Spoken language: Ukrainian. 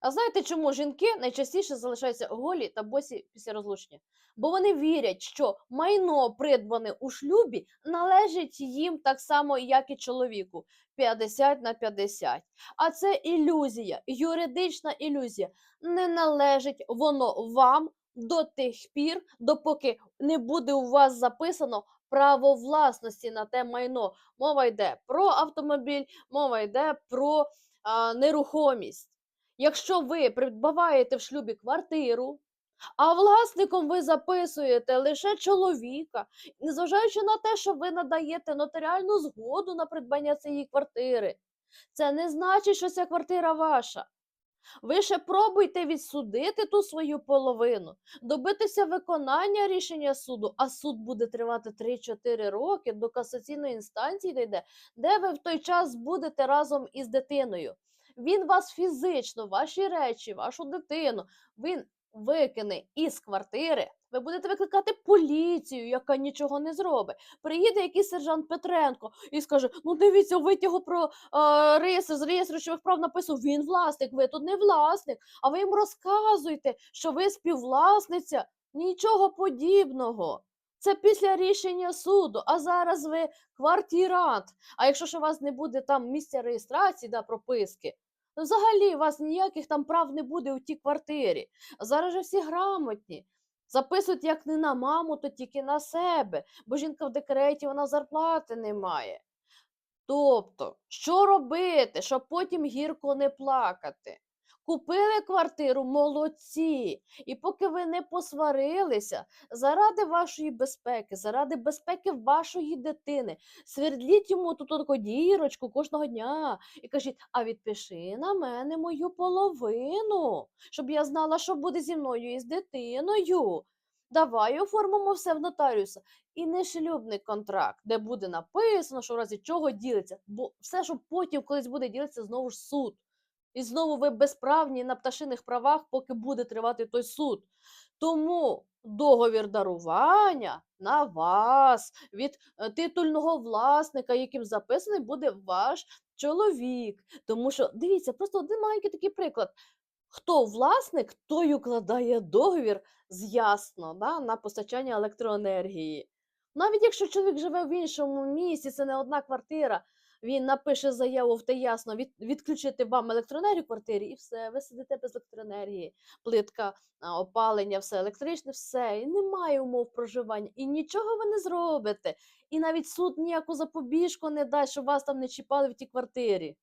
А знаєте, чому жінки найчастіше залишаються голі та босі після розлучення? Бо вони вірять, що майно, придбане у шлюбі, належить їм так само, як і чоловіку 50 на 50. А це ілюзія, юридична ілюзія. Не належить воно вам до тих пір, допоки не буде у вас записано право власності на те майно. Мова йде про автомобіль, мова йде про а, нерухомість. Якщо ви придбаваєте в шлюбі квартиру, а власником ви записуєте лише чоловіка, незважаючи на те, що ви надаєте нотаріальну згоду на придбання цієї квартири, це не значить, що ця квартира ваша. Ви ще пробуйте відсудити ту свою половину, добитися виконання рішення суду, а суд буде тривати 3-4 роки до касаційної інстанції дійде, де ви в той час будете разом із дитиною. Він вас фізично, ваші речі, вашу дитину, він викине із квартири. Ви будете викликати поліцію, яка нічого не зробить. Приїде якийсь сержант Петренко і скаже: Ну, дивіться, витягу про а, реєстр з реєстру речових прав написано, він власник, ви тут не власник. А ви їм розказуєте, що ви співвласниця. Нічого подібного. Це після рішення суду. А зараз ви квартирант. А якщо ж у вас не буде там місця реєстрації да, прописки, то взагалі у вас ніяких там прав не буде у тій квартирі. Зараз же всі грамотні. Записують як не на маму, то тільки на себе, бо жінка в декреті, вона зарплати не має. Тобто, що робити, щоб потім гірко не плакати? Купили квартиру, молодці. І поки ви не посварилися, заради вашої безпеки, заради безпеки вашої дитини, свердліть йому тут таку дірочку кожного дня і кажіть: а відпиши на мене мою половину, щоб я знала, що буде зі мною і з дитиною. Давай оформимо все в нотаріуса. І не шлюбний контракт, де буде написано, що в разі чого ділиться. Бо все, що потім колись буде ділитися, знову ж суд. І знову ви безправні на пташиних правах, поки буде тривати той суд. Тому договір дарування на вас від е, титульного власника, яким записаний буде ваш чоловік. Тому що дивіться, просто один маленький такий приклад. Хто власник, той укладає договір з ясно да, на постачання електроенергії. Навіть якщо чоловік живе в іншому місці, це не одна квартира, він напише заяву в те ясно від, відключити вам електроенергію в квартирі, і все, ви сидите без електроенергії, плитка, опалення, все електричне, все, і немає умов проживання, і нічого ви не зробите. І навіть суд ніяку запобіжку не дасть, щоб вас там не чіпали в тій квартирі.